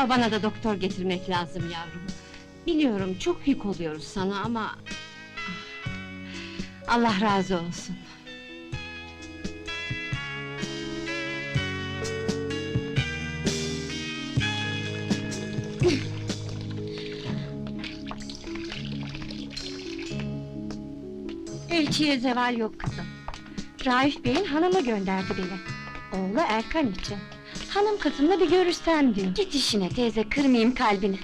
Babana da doktor getirmek lazım yavrum. Biliyorum çok yük oluyoruz sana ama... ah, Allah razı olsun. Elçiye zeval yok kızım. Raif Bey'in hanımı gönderdi beni. Oğlu Erkan için. Hanım kızımla bir görüşsem diyor. Git işine teyze, kırmayayım kalbini.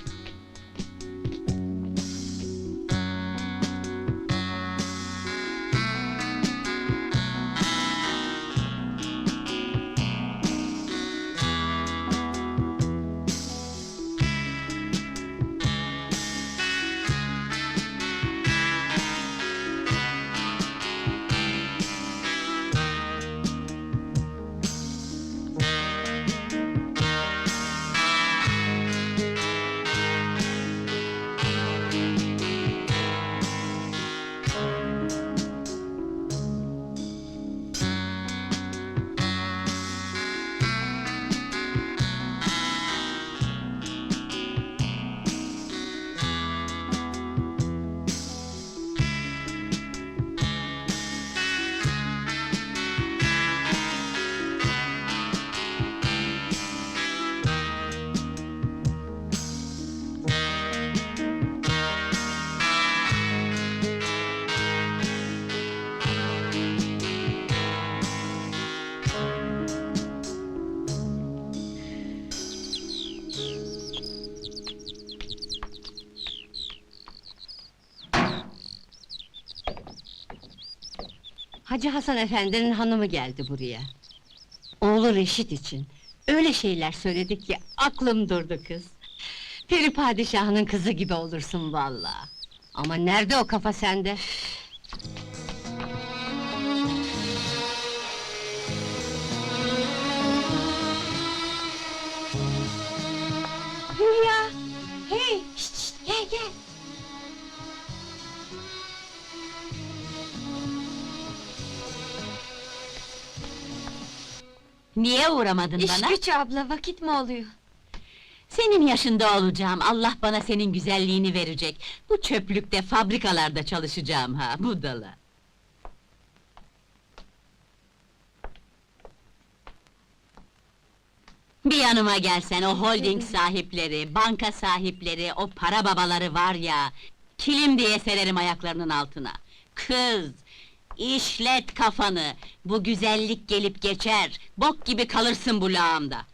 Hacı Hasan efendinin hanımı geldi buraya. Oğlu Reşit için. Öyle şeyler söyledik ki aklım durdu kız. Peri padişahının kızı gibi olursun vallahi. Ama nerede o kafa sende? Niye uğramadın İş bana? güç abla, vakit mi oluyor? Senin yaşında olacağım, Allah bana senin güzelliğini verecek. Bu çöplükte, fabrikalarda çalışacağım ha, budala. Bir yanıma gelsen, o holding sahipleri, banka sahipleri, o para babaları var ya... ...kilim diye sererim ayaklarının altına. Kız, işlet kafanı, bu güzellik gelip geçer, bok gibi kalırsın bu lağımda.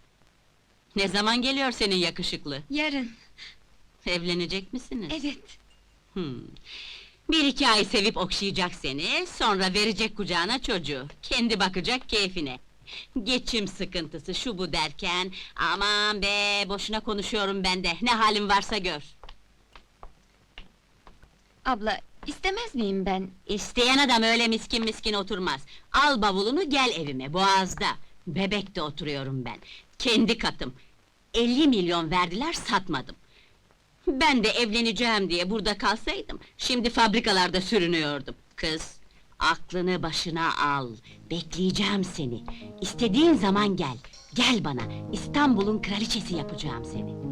Ne zaman geliyor senin yakışıklı? Yarın, Evlenecek misiniz? evet. Hmm. Bir iki ay sevip okşayacak seni, sonra verecek kucağına çocuğu. Kendi bakacak keyfine. Geçim sıkıntısı şu bu derken... ...aman be, boşuna konuşuyorum ben de, ne halin varsa gör. Abla, istemez miyim ben? İsteyen adam öyle miskin miskin oturmaz. Al bavulunu gel evime, boğazda. Bebekte oturuyorum ben. Kendi katım. 50 milyon verdiler, satmadım. Ben de evleneceğim diye burada kalsaydım, şimdi fabrikalarda sürünüyordum. Kız, aklını başına al. Bekleyeceğim seni. İstediğin zaman gel. Gel bana. İstanbul'un kraliçesi yapacağım seni.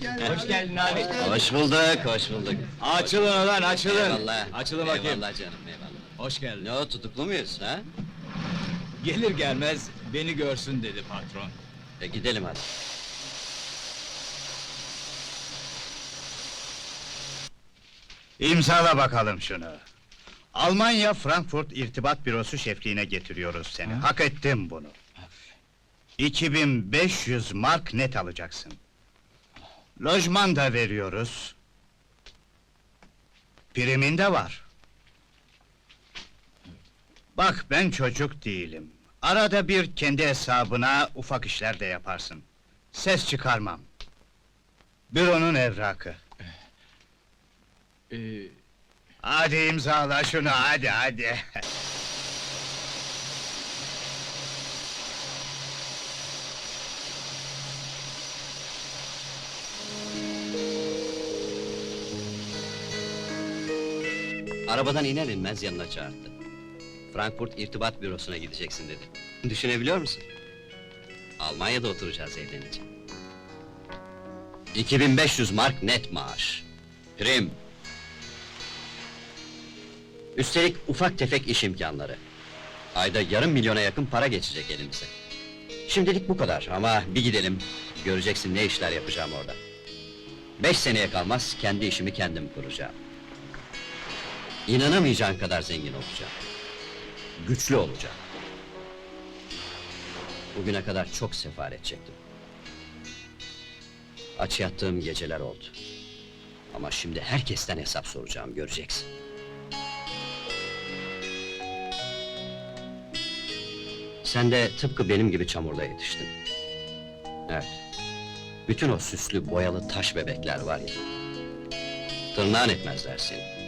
Hoş geldin abi. Hoş bulduk, hoş bulduk. Açılın ulan açılın. Eyvallah. Açılın bakayım. Eyvallah canım, eyvallah. Hoş geldin. Ne o, tutuklu muyuz, ha? Gelir gelmez beni görsün dedi patron. E gidelim hadi. İmzala bakalım şunu. Almanya Frankfurt İrtibat Bürosu şefliğine getiriyoruz seni. Hak ettin bunu. 2500 mark net alacaksın. Lojman da veriyoruz. Primin de var. Bak ben çocuk değilim. Arada bir kendi hesabına ufak işler de yaparsın. Ses çıkarmam. Büronun evrakı. Ee, Hadi imzala şunu hadi hadi. Arabadan iner inmez yanına çağırdı. Frankfurt irtibat bürosuna gideceksin dedi. Düşünebiliyor musun? Almanya'da oturacağız evlenince. 2500 mark net maaş. Prim. Üstelik ufak tefek iş imkanları. Ayda yarım milyona yakın para geçecek elimize. Şimdilik bu kadar ama bir gidelim. Göreceksin ne işler yapacağım orada. Beş seneye kalmaz kendi işimi kendim kuracağım. İnanamayacağın kadar zengin olacağım. Güçlü olacağım. Bugüne kadar çok sefaret çektim. Aç yattığım geceler oldu. Ama şimdi herkesten hesap soracağım, göreceksin. Sen de tıpkı benim gibi çamurda yetiştin. Evet. Bütün o süslü, boyalı taş bebekler var ya... ...tırnağın etmezler seni.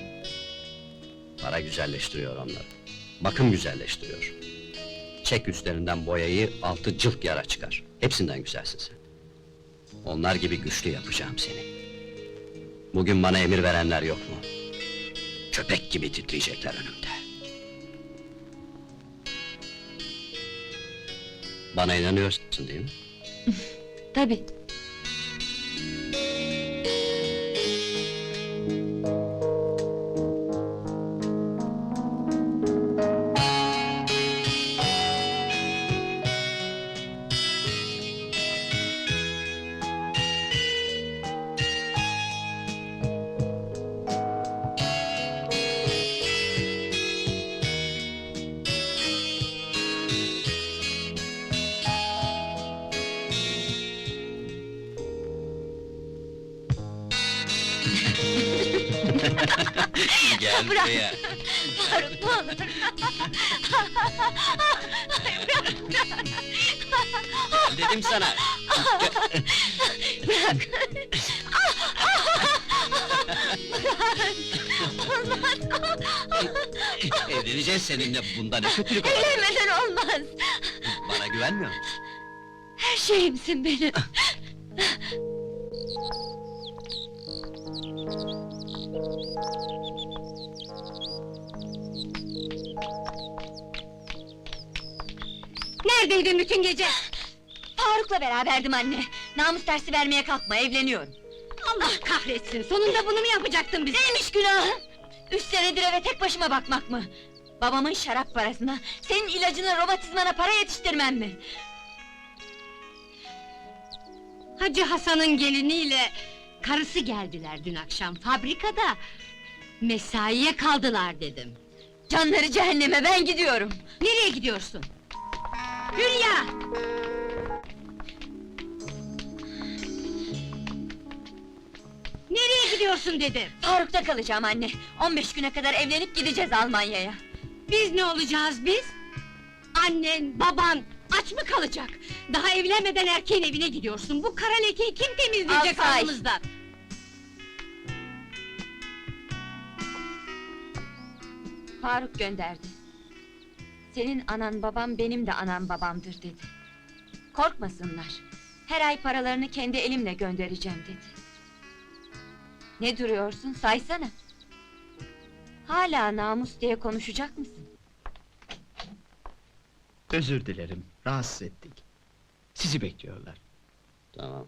Para güzelleştiriyor onları. Bakım güzelleştiriyor. Çek üstlerinden boyayı, altı cılk yara çıkar. Hepsinden güzelsin sen. Onlar gibi güçlü yapacağım seni. Bugün bana emir verenler yok mu? Köpek gibi titriyecekler önümde. Bana inanıyorsun değil mi? Tabii. Gel buraya. Faruk ne olur. Gel dedim sana. Evleneceğiz seninle, bunda ne kötülük var? Evlenmeden olmaz. Bana güvenmiyor musun? Her şeyimsin benim. Neredeydin bütün gece? Faruk'la beraberdim anne. Namus dersi vermeye kalkma, evleniyorum. Allah kahretsin, sonunda bunu mu yapacaktın bize? Neymiş günahım? Üç senedir eve tek başıma bakmak mı? Babamın şarap parasına, senin ilacına, romatizmana para yetiştirmem mi? Hacı Hasan'ın geliniyle karısı geldiler dün akşam fabrikada. Mesaiye kaldılar dedim. Canları cehenneme, ben gidiyorum. Nereye gidiyorsun? Hülya! Nereye gidiyorsun dedim. Faruk'ta kalacağım anne. 15 güne kadar evlenip gideceğiz Almanya'ya. Biz ne olacağız biz? Annen, baban aç mı kalacak? Daha evlenmeden erkeğin evine gidiyorsun. Bu kara lekeyi kim temizleyecek Alsay. aramızdan? Faruk gönderdi. Senin anan babam benim de anam babamdır dedi. Korkmasınlar. Her ay paralarını kendi elimle göndereceğim dedi. Ne duruyorsun saysana. Hala namus diye konuşacak mısın? Özür dilerim, rahatsız ettik. Sizi bekliyorlar. Tamam.